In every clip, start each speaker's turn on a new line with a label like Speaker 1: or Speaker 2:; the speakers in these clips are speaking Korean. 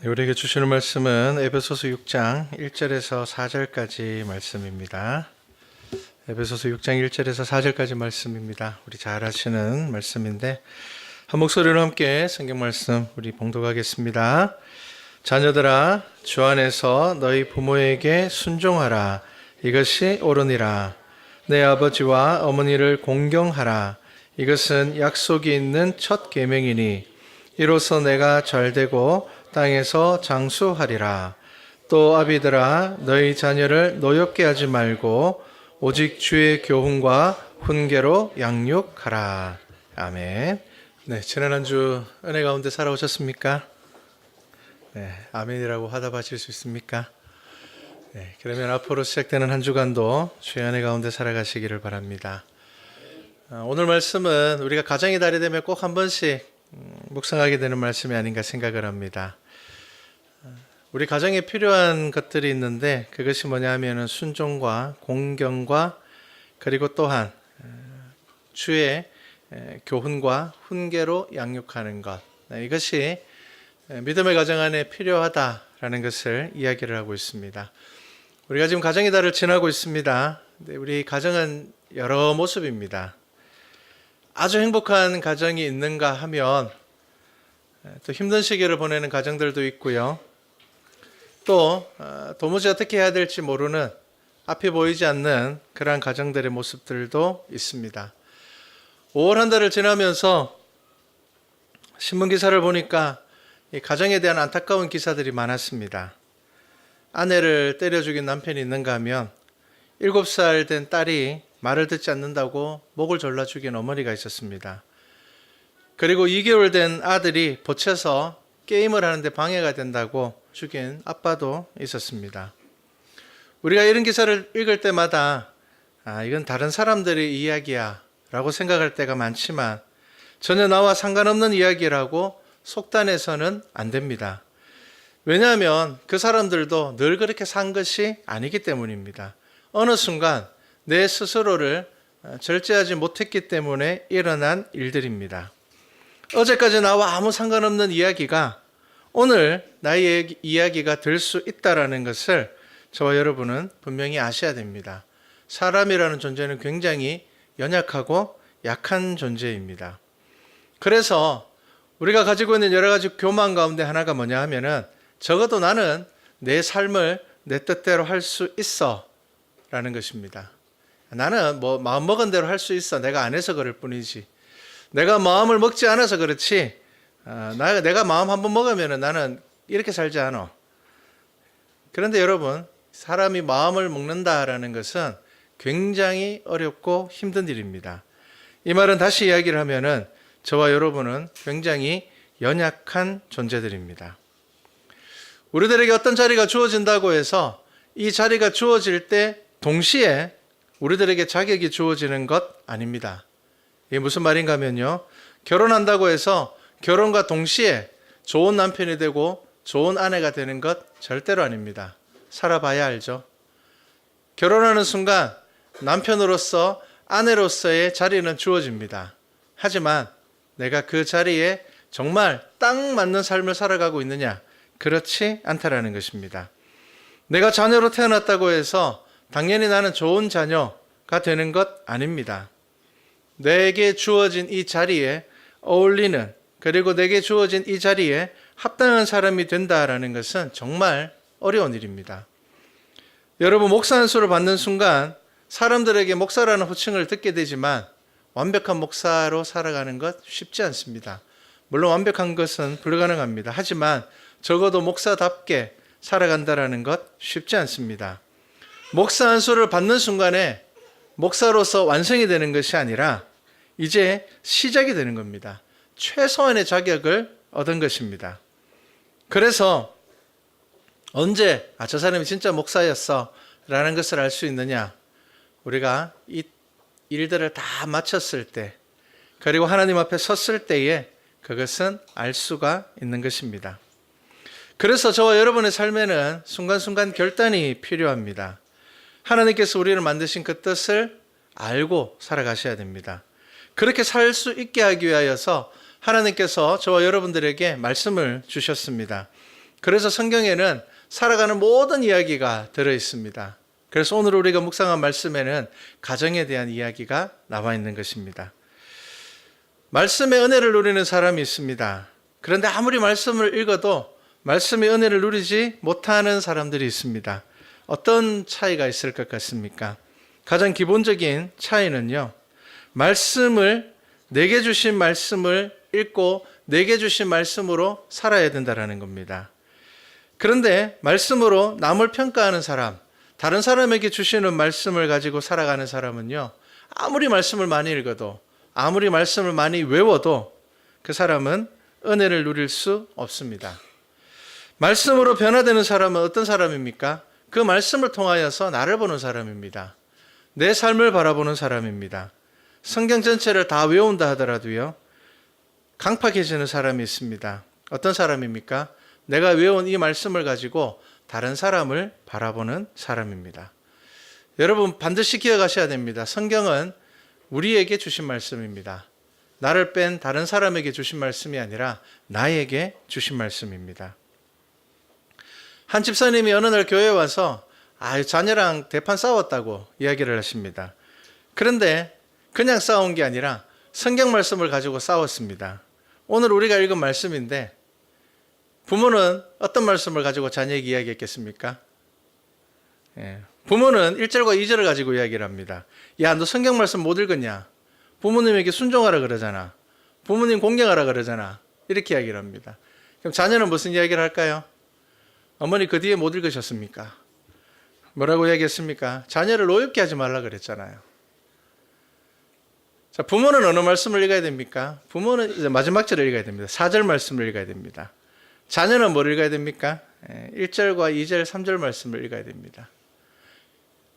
Speaker 1: 네, 우리에게 주시는 말씀은 에베소서 6장 1절에서 4절까지 말씀입니다. 에베소서 6장 1절에서 4절까지 말씀입니다. 우리 잘 아시는 말씀인데 한 목소리로 함께 성경 말씀 우리 봉독하겠습니다. 자녀들아 주 안에서 너희 부모에게 순종하라 이것이 옳으니라 내 아버지와 어머니를 공경하라 이것은 약속이 있는 첫 계명이니 이로써 내가 잘되고 땅에서 장수하리라. 또 아비들아 너희 자녀를 노엽게 하지 말고 오직 주의 교훈과 훈계로 양육하라. 아멘. 네, 지난 한 주 은혜 가운데 살아오셨습니까? 네, 아멘이라고 화답하실 수 있습니까? 네, 그러면 앞으로 시작되는 한 주간도 주의 은혜 가운데 살아가시기를 바랍니다. 아, 오늘 말씀은 우리가 가정의 달이 되면 꼭 한 번씩 음, 묵상하게 되는 말씀이 아닌가 생각을 합니다. 우리 가정에 필요한 것들이 있는데 그것이 뭐냐 하면은 순종과 공경과 그리고 또한 어, 주의 에, 교훈과 훈계로 양육하는 것 네, 이것이 에, 믿음의 가정 안에 필요하다라는 것을 이야기를 하고 있습니다. 우리가 지금 가정의 달을 지나고 있습니다. 우리 가정은 여러 모습입니다. 아주 행복한 가정이 있는가 하면 또 힘든 시기를 보내는 가정들도 있고요. 또 어, 도무지 어떻게 해야 될지 모르는 앞이 보이지 않는 그러한 가정들의 모습들도 있습니다. 5월 한 달을 지나면서 신문 기사를 보니까 이 가정에 대한 안타까운 기사들이 많았습니다. 아내를 때려 죽인 남편이 있는가 하면 7살 된 딸이 말을 듣지 않는다고 목을 졸라 죽인 어머니가 있었습니다. 그리고 2개월 된 아들이 보채서 게임을 하는데 방해가 된다고 죽인 아빠도 있었습니다. 우리가 이런 기사를 읽을 때마다 아, 이건 다른 사람들의 이야기야 라고 생각할 때가 많지만 전혀 나와 상관없는 이야기라고 속단해서는 안 됩니다. 왜냐하면 그 사람들도 늘 그렇게 산 것이 아니기 때문입니다. 어느 순간 내 스스로를 절제하지 못했기 때문에 일어난 일들입니다. 어제까지 나와 아무 상관없는 이야기가 오늘 나의 이야기가 될 수 있다라는 것을 저와 여러분은 분명히 아셔야 됩니다. 사람이라는 존재는 굉장히 연약하고 약한 존재입니다. 그래서 우리가 가지고 있는 여러 가지 교만 가운데 하나가 뭐냐 하면은 적어도 나는 내 삶을 내 뜻대로 할 수 있어 라는 것입니다. 나는 뭐 마음 먹은 대로 할 수 있어. 내가 안 해서 그럴 뿐이지. 내가 마음을 먹지 않아서 그렇지. 어, 나, 내가 마음 한번 먹으면 나는 이렇게 살지 않아. 그런데 여러분, 사람이 마음을 먹는다라는 것은 굉장히 어렵고 힘든 일입니다. 이 말은 다시 이야기를 하면은 저와 여러분은 굉장히 연약한 존재들입니다. 우리들에게 어떤 자리가 주어진다고 해서 이 자리가 주어질 때 동시에 우리들에게 자격이 주어지는 것 아닙니다. 이게 무슨 말인가 하면요. 결혼한다고 해서 결혼과 동시에 좋은 남편이 되고 좋은 아내가 되는 것 절대로 아닙니다. 살아봐야 알죠. 결혼하는 순간 남편으로서 아내로서의 자리는 주어집니다. 하지만 내가 그 자리에 정말 딱 맞는 삶을 살아가고 있느냐? 그렇지 않다라는 것입니다. 내가 자녀로 태어났다고 해서 당연히 나는 좋은 자녀가 되는 것 아닙니다. 내게 주어진 이 자리에 어울리는 그리고 내게 주어진 이 자리에 합당한 사람이 된다라는 것은 정말 어려운 일입니다. 여러분 목사 안수를 받는 순간 사람들에게 목사라는 호칭을 듣게 되지만 완벽한 목사로 살아가는 것 쉽지 않습니다. 물론 완벽한 것은 불가능합니다. 하지만 적어도 목사답게 살아간다라는 것 쉽지 않습니다. 목사 안수를 받는 순간에 목사로서 완성이 되는 것이 아니라 이제 시작이 되는 겁니다. 최소한의 자격을 얻은 것입니다. 그래서 언제 아, 저 사람이 진짜 목사였어 라는 것을 알 수 있느냐? 우리가 이 일들을 다 마쳤을 때 그리고 하나님 앞에 섰을 때에 그것은 알 수가 있는 것입니다. 그래서 저와 여러분의 삶에는 순간순간 결단이 필요합니다. 하나님께서 우리를 만드신 그 뜻을 알고 살아가셔야 됩니다. 그렇게 살 수 있게 하기 위하여서 하나님께서 저와 여러분들에게 말씀을 주셨습니다. 그래서 성경에는 살아가는 모든 이야기가 들어 있습니다. 그래서 오늘 우리가 묵상한 말씀에는 가정에 대한 이야기가 나와 있는 것입니다. 말씀의 은혜를 누리는 사람이 있습니다. 그런데 아무리 말씀을 읽어도 말씀의 은혜를 누리지 못하는 사람들이 있습니다. 어떤 차이가 있을 것 같습니까? 가장 기본적인 차이는요. 말씀을 내게 주신 말씀을 읽고 내게 주신 말씀으로 살아야 된다라는 겁니다. 그런데 말씀으로 남을 평가하는 사람, 다른 사람에게 주시는 말씀을 가지고 살아가는 사람은요. 아무리 말씀을 많이 읽어도 아무리 말씀을 많이 외워도 그 사람은 은혜를 누릴 수 없습니다. 말씀으로 변화되는 사람은 어떤 사람입니까? 그 말씀을 통하여서 나를 보는 사람입니다. 내 삶을 바라보는 사람입니다. 성경 전체를 다 외운다 하더라도요. 강팍해지는 사람이 있습니다. 어떤 사람입니까? 내가 외운 이 말씀을 가지고 다른 사람을 바라보는 사람입니다. 여러분 반드시 기억하셔야 됩니다. 성경은 우리에게 주신 말씀입니다. 나를 뺀 다른 사람에게 주신 말씀이 아니라 나에게 주신 말씀입니다. 한 집사님이 어느 날 교회에 와서 아, 자녀랑 대판 싸웠다고 이야기를 하십니다. 그런데 그냥 싸운 게 아니라 성경 말씀을 가지고 싸웠습니다. 오늘 우리가 읽은 말씀인데 부모는 어떤 말씀을 가지고 자녀에게 이야기했겠습니까? 예, 부모는 1절과 2절을 가지고 이야기를 합니다. 야, 너 성경 말씀 못 읽었냐? 부모님에게 순종하라 그러잖아. 부모님 공경하라 그러잖아. 이렇게 이야기를 합니다. 그럼 자녀는 무슨 이야기를 할까요? 어머니 그 뒤에 못 읽으셨습니까? 뭐라고 이야기했습니까? 자녀를 노엽게 하지 말라 그랬잖아요. 자, 부모는 어느 말씀을 읽어야 됩니까? 부모는 이제 마지막 절을 읽어야 됩니다. 4절 말씀을 읽어야 됩니다. 자녀는 뭘 읽어야 됩니까? 1절과 2절, 3절 말씀을 읽어야 됩니다.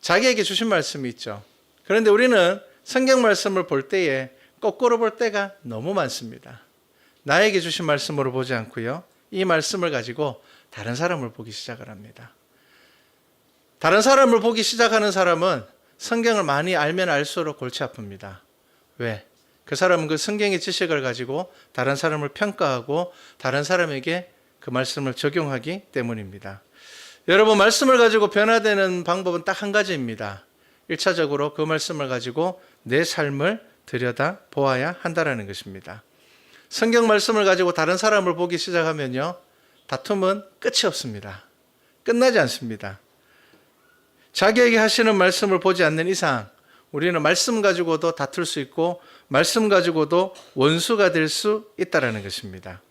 Speaker 1: 자기에게 주신 말씀이 있죠. 그런데 우리는 성경 말씀을 볼 때에 거꾸로 볼 때가 너무 많습니다. 나에게 주신 말씀으로 보지 않고요. 이 말씀을 가지고 다른 사람을 보기 시작을 합니다. 다른 사람을 보기 시작하는 사람은 성경을 많이 알면 알수록 골치 아픕니다. 왜? 그 사람은 그 성경의 지식을 가지고 다른 사람을 평가하고 다른 사람에게 그 말씀을 적용하기 때문입니다. 여러분, 말씀을 가지고 변화되는 방법은 딱 한 가지입니다. 1차적으로 그 말씀을 가지고 내 삶을 들여다 보아야 한다라는 것입니다. 성경 말씀을 가지고 다른 사람을 보기 시작하면요. 다툼은 끝이 없습니다. 끝나지 않습니다. 자기에게 하시는 말씀을 보지 않는 이상 우리는 말씀 가지고도 다툴 수 있고 말씀 가지고도 원수가 될 수 있다라는 것입니다.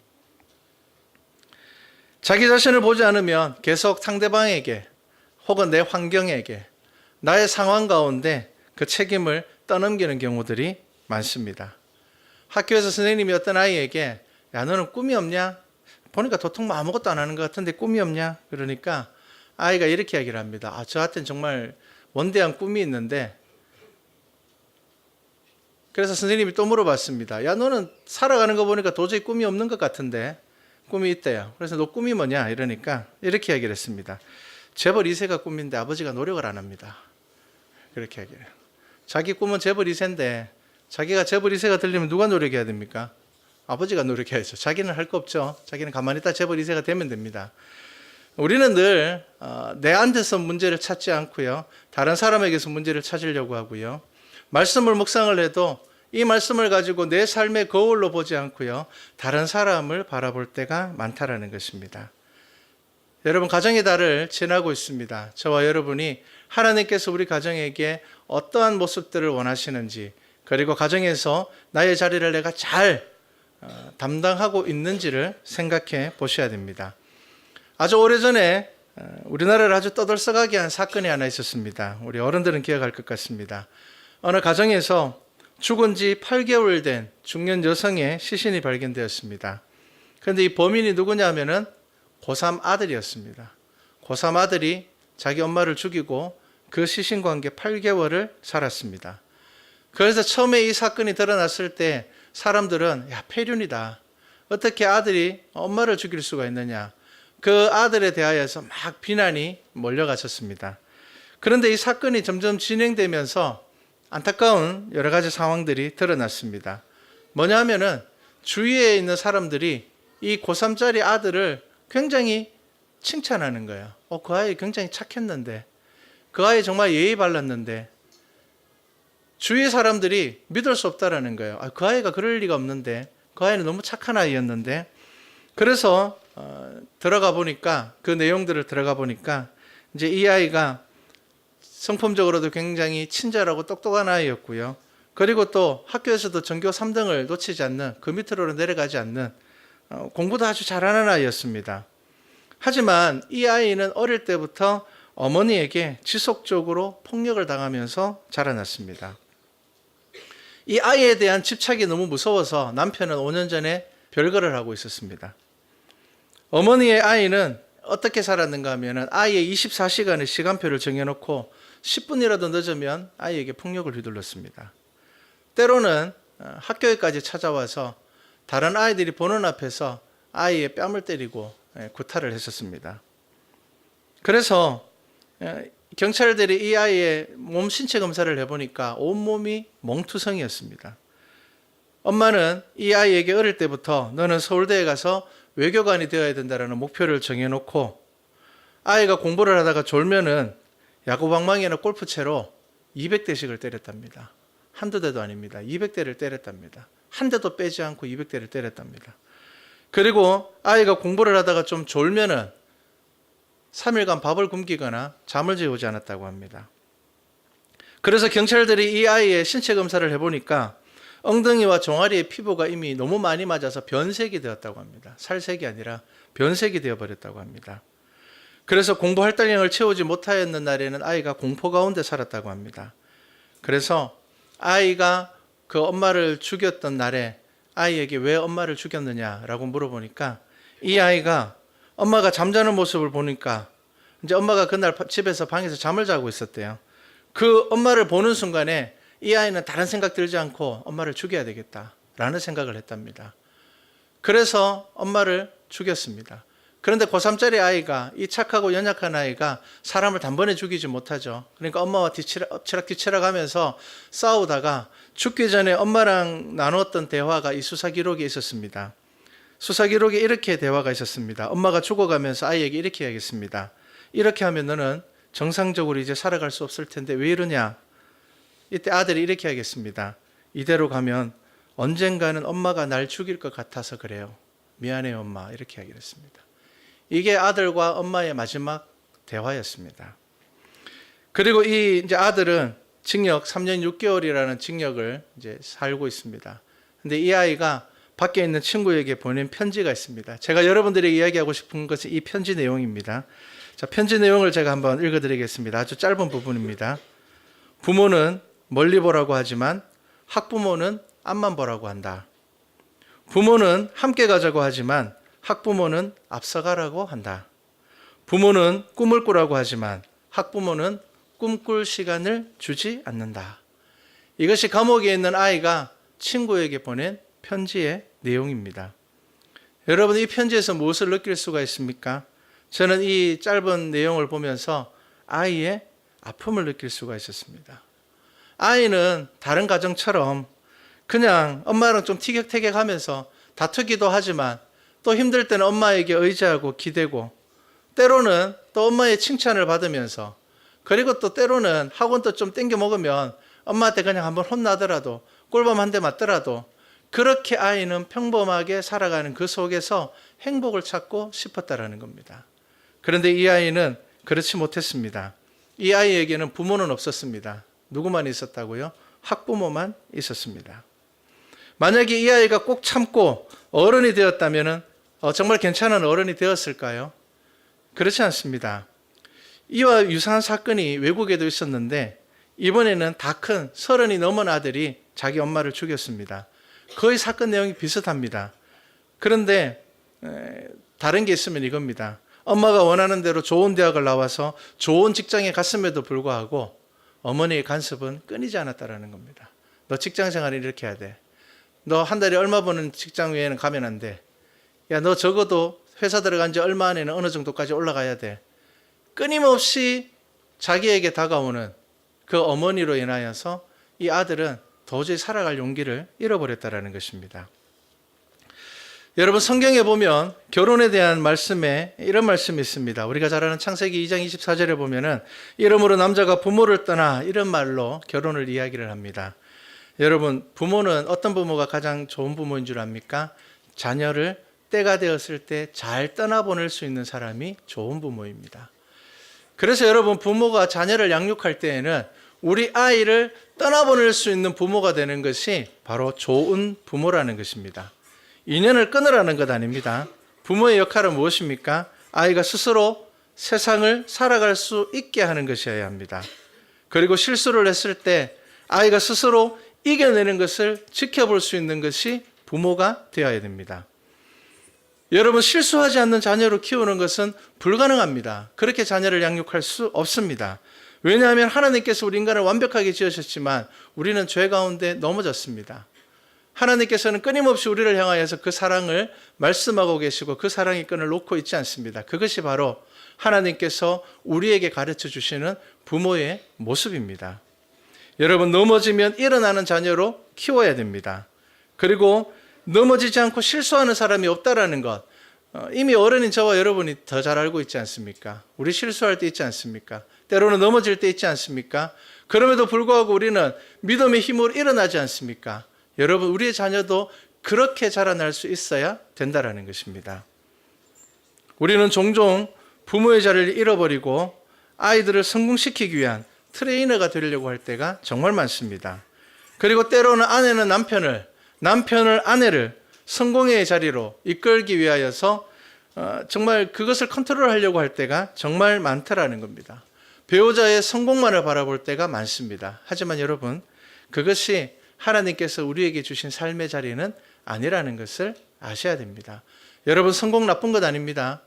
Speaker 1: 자기 자신을 보지 않으면 계속 상대방에게 혹은 내 환경에게 나의 상황 가운데 그 책임을 떠넘기는 경우들이 많습니다. 학교에서 선생님이 어떤 아이에게 야 너는 꿈이 없냐? 보니까 도통 뭐 아무것도 안 하는 것 같은데 꿈이 없냐? 그러니까 아이가 이렇게 이야기를 합니다. 아, 저한테는 정말 원대한 꿈이 있는데 그래서 선생님이 또 물어봤습니다. 야 너는 살아가는 거 보니까 도저히 꿈이 없는 것 같은데 꿈이 있대요. 그래서 너 꿈이 뭐냐? 이러니까 이렇게 이야기를 했습니다. 재벌 2세가 꿈인데 아버지가 노력을 안 합니다. 그렇게 이야기해요. 자기 꿈은 재벌 2세인데 자기가 재벌 2세가 되려면 누가 노력해야 됩니까? 아버지가 노력해야죠. 자기는 할 거 없죠. 자기는 가만히 있다 재벌 2세가 되면 됩니다. 우리는 늘 어, 내한테서 문제를 찾지 않고요. 다른 사람에게서 문제를 찾으려고 하고요. 말씀을 묵상을 해도 이 말씀을 가지고 내 삶의 거울로 보지 않고요. 다른 사람을 바라볼 때가 많다라는 것입니다. 여러분 가정의 달을 지나고 있습니다. 저와 여러분이 하나님께서 우리 가정에게 어떠한 모습들을 원하시는지 그리고 가정에서 나의 자리를 내가 잘 어, 담당하고 있는지를 생각해 보셔야 됩니다. 아주 오래전에 어, 우리나라를 아주 떠들썩하게 한 사건이 하나 있었습니다. 우리 어른들은 기억할 것 같습니다. 어느 가정에서 죽은 지 8개월 된 중년 여성의 시신이 발견되었습니다. 그런데 이 범인이 누구냐 하면은 고3 아들이었습니다. 고3 아들이 자기 엄마를 죽이고 그 시신과 함께 8개월을 살았습니다. 그래서 처음에 이 사건이 드러났을 때 사람들은 야 폐륜이다. 어떻게 아들이 엄마를 죽일 수가 있느냐. 그 아들에 대하여서 막 비난이 몰려갔었습니다. 그런데 이 사건이 점점 진행되면서 안타까운 여러 가지 상황들이 드러났습니다. 뭐냐 하면은 주위에 있는 사람들이 이 고3짜리 아들을 굉장히 칭찬하는 거예요. 어, 그 아이 굉장히 착했는데, 그 아이 정말 예의 발랐는데, 주위 사람들이 믿을 수 없다라는 거예요. 아, 그 아이가 그럴 리가 없는데, 그 아이는 너무 착한 아이였는데, 그래서 어, 들어가 보니까 그 내용들을 들어가 보니까 이제 이 아이가 성품적으로도 굉장히 친절하고 똑똑한 아이였고요. 그리고 또 학교에서도 전교 3등을 놓치지 않는 그 밑으로 내려가지 않는 어, 공부도 아주 잘하는 아이였습니다. 하지만 이 아이는 어릴 때부터 어머니에게 지속적으로 폭력을 당하면서 자라났습니다. 이 아이에 대한 집착이 너무 무서워서 남편은 5년 전에 별거를 하고 있었습니다. 어머니의 아이는 어떻게 살았는가 하면 아이의 24시간의 시간표를 정해놓고 10분이라도 늦으면 아이에게 폭력을 휘둘렀습니다. 때로는 어, 학교에까지 찾아와서 다른 아이들이 보는 앞에서 아이의 뺨을 때리고 예, 구타를 했었습니다. 그래서 예, 경찰들이 이 아이의 몸 신체 검사를 해보니까 온몸이 몽투성이었습니다. 엄마는 이 아이에게 어릴 때부터 너는 서울대에 가서 외교관이 되어야 된다라는 목표를 정해놓고 아이가 공부를 하다가 졸면은 야구 방망이나 골프채로 200대씩을 때렸답니다. 한두 대도 아닙니다. 200대를 때렸답니다. 한 대도 빼지 않고 200대를 때렸답니다. 그리고 아이가 공부를 하다가 좀 졸면은 3일간 밥을 굶기거나 잠을 재우지 않았다고 합니다. 그래서 경찰들이 이 아이의 신체 검사를 해보니까 엉덩이와 종아리의 피부가 이미 너무 많이 맞아서 변색이 되었다고 합니다. 살색이 아니라 변색이 되어버렸다고 합니다. 그래서 공부 할당량을 채우지 못하였는 날에는 아이가 공포 가운데 살았다고 합니다. 그래서 아이가 그 엄마를 죽였던 날에 아이에게 왜 엄마를 죽였느냐라고 물어보니까 이 아이가 엄마가 잠자는 모습을 보니까 이제 엄마가 그날 집에서 방에서 잠을 자고 있었대요. 그 엄마를 보는 순간에 이 아이는 다른 생각 들지 않고 엄마를 죽여야 되겠다라는 생각을 했답니다. 그래서 엄마를 죽였습니다. 그런데 고3짜리 아이가 이 착하고 연약한 아이가 사람을 단번에 죽이지 못하죠. 그러니까 엄마와 뒤치락, 엎치락 뒤치락 하면서 싸우다가 죽기 전에 엄마랑 나누었던 대화가 이 수사 기록에 있었습니다. 수사 기록에 이렇게 대화가 있었습니다. 엄마가 죽어가면서 아이에게 이렇게 이야기했습니다. 이렇게 하면 너는 정상적으로 이제 살아갈 수 없을 텐데 왜 이러냐? 이때 아들이 이렇게 하겠습니다. 이대로 가면 언젠가는 엄마가 날 죽일 것 같아서 그래요. 미안해요, 엄마. 이렇게 이야기를 했습니다. 이게 아들과 엄마의 마지막 대화였습니다. 그리고 이 이제 아들은 징역 3년 6개월이라는 징역을 이제 살고 있습니다. 근데 이 아이가 밖에 있는 친구에게 보낸 편지가 있습니다. 제가 여러분들에게 이야기하고 싶은 것은 이 편지 내용입니다. 자, 편지 내용을 제가 한번 읽어 드리겠습니다. 아주 짧은 부분입니다. 부모는 멀리 보라고 하지만 학부모는 앞만 보라고 한다. 부모는 함께 가자고 하지만 학부모는 앞서가라고 한다. 부모는 꿈을 꾸라고 하지만 학부모는 꿈꿀 시간을 주지 않는다. 이것이 감옥에 있는 아이가 친구에게 보낸 편지의 내용입니다. 여러분 이 편지에서 무엇을 느낄 수가 있습니까? 저는 이 짧은 내용을 보면서 아이의 아픔을 느낄 수가 있었습니다. 아이는 다른 가정처럼 그냥 엄마랑 좀 티격태격 하면서 다투기도 하지만 또 힘들 때는 엄마에게 의지하고 기대고 때로는 또 엄마의 칭찬을 받으면서 그리고 또 때로는 학원도 좀 땡겨 먹으면 엄마한테 그냥 한번 혼나더라도 꿀밤 한 대 맞더라도 그렇게 아이는 평범하게 살아가는 그 속에서 행복을 찾고 싶었다라는 겁니다. 그런데 이 아이는 그렇지 못했습니다. 이 아이에게는 부모는 없었습니다. 누구만 있었다고요? 학부모만 있었습니다. 만약에 이 아이가 꼭 참고 어른이 되었다면 어, 정말 괜찮은 어른이 되었을까요? 그렇지 않습니다. 이와 유사한 사건이 외국에도 있었는데 이번에는 다 큰 서른이 넘은 아들이 자기 엄마를 죽였습니다. 거의 사건 내용이 비슷합니다. 그런데 에, 다른 게 있으면 이겁니다. 엄마가 원하는 대로 좋은 대학을 나와서 좋은 직장에 갔음에도 불구하고 어머니의 간섭은 끊이지 않았다라는 겁니다. 너 직장 생활을 이렇게 해야 돼. 너 한 달에 얼마 버는 직장 외에는 가면 안 돼. 야, 너 적어도 회사 들어간 지 얼마 안에는 어느 정도까지 올라가야 돼. 끊임없이 자기에게 다가오는 그 어머니로 인하여서 이 아들은 도저히 살아갈 용기를 잃어버렸다라는 것입니다. 여러분 성경에 보면 결혼에 대한 말씀에 이런 말씀이 있습니다. 우리가 잘 아는 창세기 2장 24절에 보면은 이러므로 남자가 부모를 떠나 이런 말로 결혼을 이야기를 합니다. 여러분 부모는 어떤 부모가 가장 좋은 부모인 줄 압니까? 자녀를 때가 되었을 때 잘 떠나보낼 수 있는 사람이 좋은 부모입니다. 그래서 여러분 부모가 자녀를 양육할 때에는 우리 아이를 떠나보낼 수 있는 부모가 되는 것이 바로 좋은 부모라는 것입니다. 인연을 끊으라는 것 아닙니다. 부모의 역할은 무엇입니까? 아이가 스스로 세상을 살아갈 수 있게 하는 것이어야 합니다. 그리고 실수를 했을 때 아이가 스스로 이겨내는 것을 지켜볼 수 있는 것이 부모가 되어야 됩니다. 여러분 실수하지 않는 자녀로 키우는 것은 불가능합니다. 그렇게 자녀를 양육할 수 없습니다. 왜냐하면 하나님께서 우리 인간을 완벽하게 지으셨지만 우리는 죄 가운데 넘어졌습니다. 하나님께서는 끊임없이 우리를 향하여서 그 사랑을 말씀하고 계시고 그 사랑의 끈을 놓고 있지 않습니다. 그것이 바로 하나님께서 우리에게 가르쳐 주시는 부모의 모습입니다. 여러분 넘어지면 일어나는 자녀로 키워야 됩니다. 그리고 넘어지지 않고 실수하는 사람이 없다라는 것. 어, 이미 어른인 저와 여러분이 더 잘 알고 있지 않습니까? 우리 실수할 때 있지 않습니까? 때로는 넘어질 때 있지 않습니까? 그럼에도 불구하고 우리는 믿음의 힘으로 일어나지 않습니까? 여러분, 우리의 자녀도 그렇게 자라날 수 있어야 된다라는 것입니다. 우리는 종종 부모의 자리를 잃어버리고 아이들을 성공시키기 위한 트레이너가 되려고 할 때가 정말 많습니다. 그리고 때로는 아내는 남편을, 남편을 아내를 성공의 자리로 이끌기 위하여서 어, 정말 그것을 컨트롤하려고 할 때가 정말 많더라는 겁니다. 배우자의 성공만을 바라볼 때가 많습니다. 하지만 여러분, 그것이 하나님께서 우리에게 주신 삶의 자리는 아니라는 것을 아셔야 됩니다. 여러분, 성공 나쁜 것 아닙니다.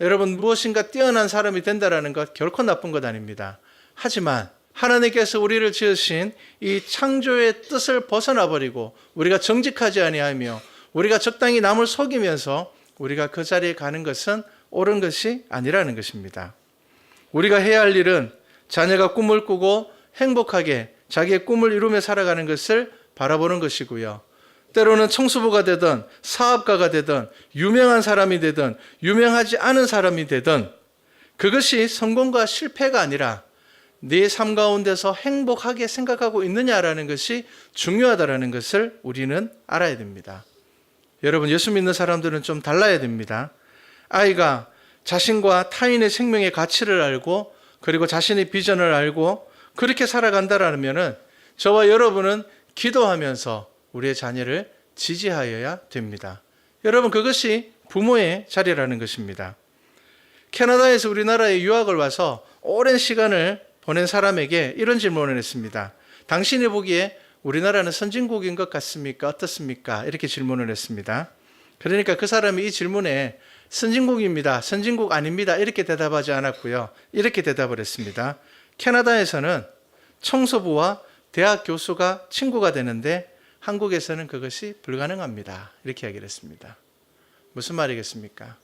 Speaker 1: 여러분, 무엇인가 뛰어난 사람이 된다라는 것 결코 나쁜 것 아닙니다. 하지만 하나님께서 우리를 지으신 이 창조의 뜻을 벗어나 버리고 우리가 정직하지 아니하며 우리가 적당히 남을 속이면서 우리가 그 자리에 가는 것은 옳은 것이 아니라는 것입니다. 우리가 해야 할 일은 자녀가 꿈을 꾸고 행복하게 자기의 꿈을 이루며 살아가는 것을 바라보는 것이고요. 때로는 청소부가 되든 사업가가 되든 유명한 사람이 되든 유명하지 않은 사람이 되든 그것이 성공과 실패가 아니라 내 삶 가운데서 행복하게 생각하고 있느냐라는 것이 중요하다라는 것을 우리는 알아야 됩니다. 여러분, 예수 믿는 사람들은 좀 달라야 됩니다. 아이가 자신과 타인의 생명의 가치를 알고 그리고 자신의 비전을 알고 그렇게 살아간다라면은 저와 여러분은 기도하면서 우리의 자녀를 지지하여야 됩니다. 여러분, 그것이 부모의 자리라는 것입니다. 캐나다에서 우리나라에 유학을 와서 오랜 시간을 보낸 사람에게 이런 질문을 했습니다. 당신이 보기에 우리나라는 선진국인 것 같습니까? 어떻습니까? 이렇게 질문을 했습니다. 그러니까 그 사람이 이 질문에 선진국입니다. 선진국 아닙니다. 이렇게 대답하지 않았고요. 이렇게 대답을 했습니다. 캐나다에서는 청소부와 대학 교수가 친구가 되는데 한국에서는 그것이 불가능합니다. 이렇게 이야기를 했습니다. 무슨 말이겠습니까?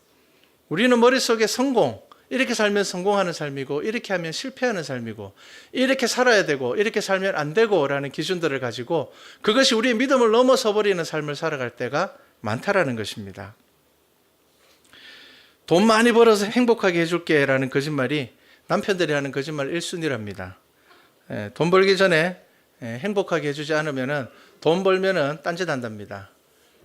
Speaker 1: 우리는 머릿속에 성공, 이렇게 살면 성공하는 삶이고, 이렇게 하면 실패하는 삶이고, 이렇게 살아야 되고, 이렇게 살면 안 되고, 라는 기준들을 가지고, 그것이 우리의 믿음을 넘어서 버리는 삶을 살아갈 때가 많다라는 것입니다. 돈 많이 벌어서 행복하게 해줄게 라는 거짓말이 남편들이 하는 거짓말 1순위랍니다. 예, 돈 벌기 전에 예, 행복하게 해주지 않으면은 돈 벌면은 딴짓 한답니다.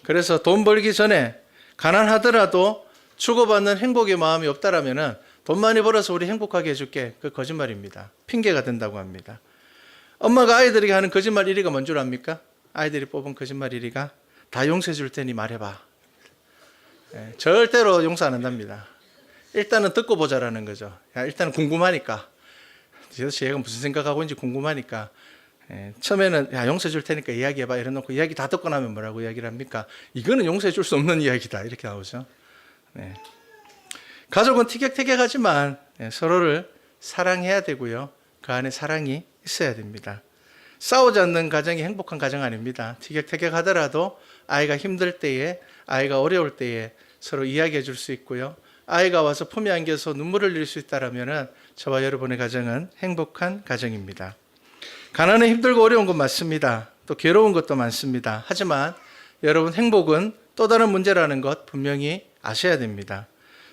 Speaker 1: 그래서 돈 벌기 전에 가난하더라도 주고받는 행복의 마음이 없다라면은 돈 많이 벌어서 우리 행복하게 해줄게. 그 거짓말입니다. 핑계가 된다고 합니다. 엄마가 아이들에게 하는 거짓말 1위가 뭔 줄 압니까? 아이들이 뽑은 거짓말 1위가 다 용서해 줄 테니 말해봐. 예, 절대로 용서 안 한답니다. 일단은 듣고 보자라는 거죠. 야, 일단은 궁금하니까. 도대체 얘가 무슨 생각하고 있는지 궁금하니까. 예, 처음에는 야, 용서해 줄 테니까 이야기해봐. 이래 놓고 이야기 다 듣고 나면 뭐라고 이야기를 합니까? 이거는 용서해 줄 수 없는 이야기다. 이렇게 나오죠. 네. 가족은 티격태격하지만 예, 서로를 사랑해야 되고요. 그 안에 사랑이 있어야 됩니다. 싸우지 않는 가정이 행복한 가정 아닙니다. 티격태격 하더라도 아이가 힘들 때에 아이가 어려울 때에 서로 이야기해 줄 수 있고요. 아이가 와서 품에 안겨서 눈물을 흘릴 수 있다라면은 저와 여러분의 가정은 행복한 가정입니다. 가난은 힘들고 어려운 건 맞습니다. 또 괴로운 것도 많습니다. 하지만 여러분 행복은 또 다른 문제라는 것 분명히 아셔야 됩니다.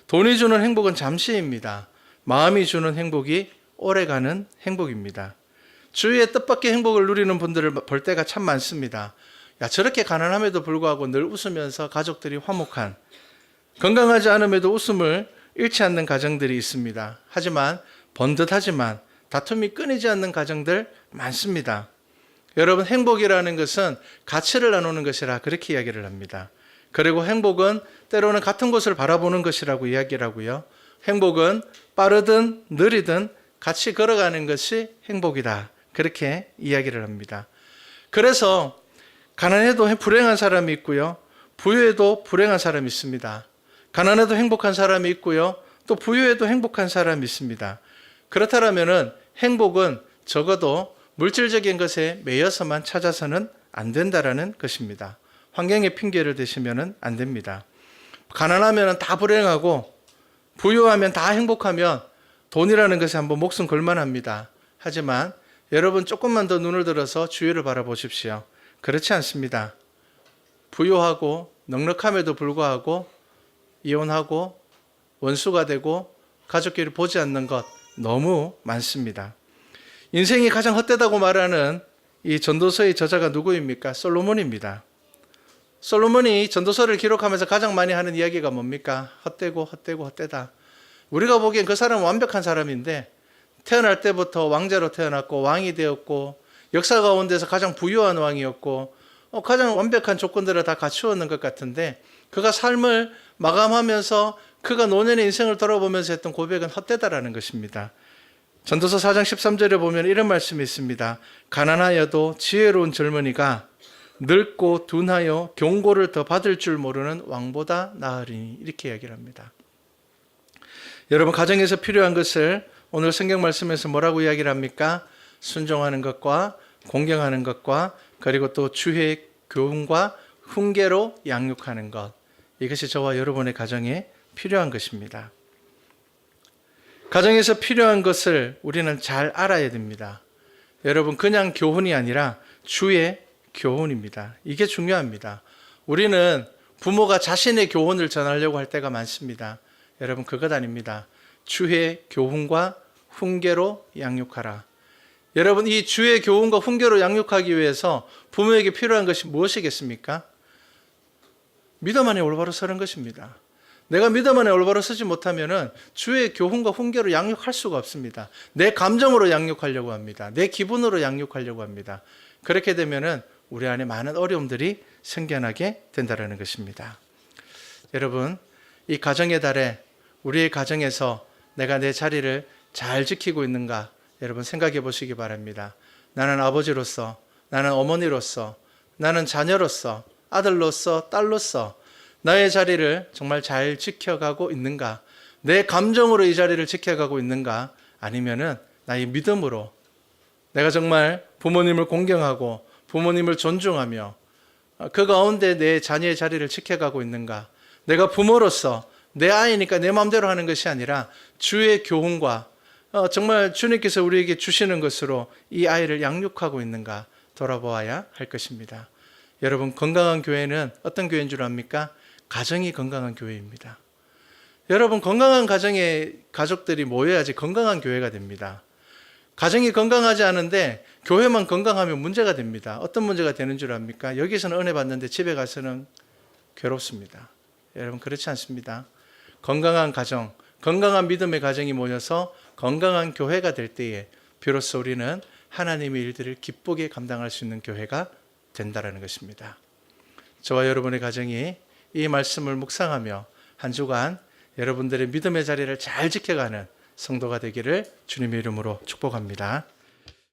Speaker 1: 돈이 주는 행복은 잠시입니다. 마음이 주는 행복이 오래가는 행복입니다. 주위의 뜻밖의 행복을 누리는 분들을 볼 때가 참 많습니다. 야, 저렇게 가난함에도 불구하고 늘 웃으면서 가족들이 화목한, 건강하지 않음에도 웃음을 잃지 않는 가정들이 있습니다. 하지만 번듯하지만 다툼이 끊이지 않는 가정들 많습니다. 여러분, 행복이라는 것은 가치를 나누는 것이라 그렇게 이야기를 합니다. 그리고 행복은 때로는 같은 곳을 바라보는 것이라고 이야기를 하고요. 행복은 빠르든 느리든 같이 걸어가는 것이 행복이다. 그렇게 이야기를 합니다. 그래서 가난해도 불행한 사람이 있고요. 부유해도 불행한 사람이 있습니다. 가난해도 행복한 사람이 있고요. 또 부유해도 행복한 사람이 있습니다. 그렇다면은 행복은 적어도 물질적인 것에 매여서만 찾아서는 안 된다라는 것입니다. 환경의 핑계를 대시면은 안 됩니다. 가난하면 다 불행하고 부유하면 다 행복하면 돈이라는 것에 한번 목숨 걸만합니다. 하지만 여러분 조금만 더 눈을 들어서 주위를 바라보십시오. 그렇지 않습니다. 부유하고 넉넉함에도 불구하고 이혼하고 원수가 되고 가족끼리 보지 않는 것 너무 많습니다. 인생이 가장 헛되다고 말하는 이 전도서의 저자가 누구입니까? 솔로몬입니다. 솔로몬이 전도서를 기록하면서 가장 많이 하는 이야기가 뭡니까? 헛되고 헛되고 헛되다. 우리가 보기엔 그 사람은 완벽한 사람인데 태어날 때부터 왕자로 태어났고 왕이 되었고 역사 가운데서 가장 부유한 왕이었고 어, 가장 완벽한 조건들을 다 갖추었는 것 같은데 그가 삶을 마감하면서 그가 노년의 인생을 돌아보면서 했던 고백은 헛되다라는 것입니다. 전도서 4장 13절에 보면 이런 말씀이 있습니다. 가난하여도 지혜로운 젊은이가 늙고 둔하여 경고를 더 받을 줄 모르는 왕보다 나으리니 이렇게 이야기를 합니다. 여러분 가정에서 필요한 것을 오늘 성경 말씀에서 뭐라고 이야기를 합니까? 순종하는 것과 공경하는 것과 그리고 또 주의 교훈과 훈계로 양육하는 것 이것이 저와 여러분의 가정에 필요한 것입니다. 가정에서 필요한 것을 우리는 잘 알아야 됩니다. 여러분 그냥 교훈이 아니라 주의 교훈입니다. 이게 중요합니다. 우리는 부모가 자신의 교훈을 전하려고 할 때가 많습니다. 여러분 그것 아닙니다. 주의 교훈과 훈계로 양육하라. 여러분 이 주의 교훈과 훈계로 양육하기 위해서 부모에게 필요한 것이 무엇이겠습니까? 믿음 안에 올바로 서는 것입니다. 내가 믿음 안에 올바로 서지 못하면은 주의 교훈과 훈계로 양육할 수가 없습니다. 내 감정으로 양육하려고 합니다. 내 기분으로 양육하려고 합니다. 그렇게 되면은 우리 안에 많은 어려움들이 생겨나게 된다는 것입니다. 여러분, 이 가정의 달에 우리의 가정에서 내가 내 자리를 잘 지키고 있는가 여러분 생각해 보시기 바랍니다. 나는 아버지로서, 나는 어머니로서, 나는 자녀로서, 아들로서, 딸로서 나의 자리를 정말 잘 지켜가고 있는가? 내 감정으로 이 자리를 지켜가고 있는가? 아니면은 나의 믿음으로 내가 정말 부모님을 공경하고 부모님을 존중하며 그 가운데 내 자녀의 자리를 지켜가고 있는가? 내가 부모로서 내 아이니까 내 마음대로 하는 것이 아니라 주의 교훈과 어, 정말 주님께서 우리에게 주시는 것으로 이 아이를 양육하고 있는가 돌아보아야 할 것입니다. 여러분 건강한 교회는 어떤 교회인 줄 압니까? 가정이 건강한 교회입니다. 여러분 건강한 가정의 가족들이 모여야지 건강한 교회가 됩니다. 가정이 건강하지 않은데 교회만 건강하면 문제가 됩니다. 어떤 문제가 되는 줄 압니까? 여기서는 은혜 받는데 집에 가서는 괴롭습니다. 여러분 그렇지 않습니다. 건강한 가정, 건강한 믿음의 가정이 모여서 건강한 교회가 될 때에 비로소 우리는 하나님의 일들을 기쁘게 감당할 수 있는 교회가 된다라는 것입니다. 저와 여러분의 가정이 이 말씀을 묵상하며 한 주간 여러분들의 믿음의 자리를 잘 지켜가는 성도가 되기를 주님의 이름으로 축복합니다.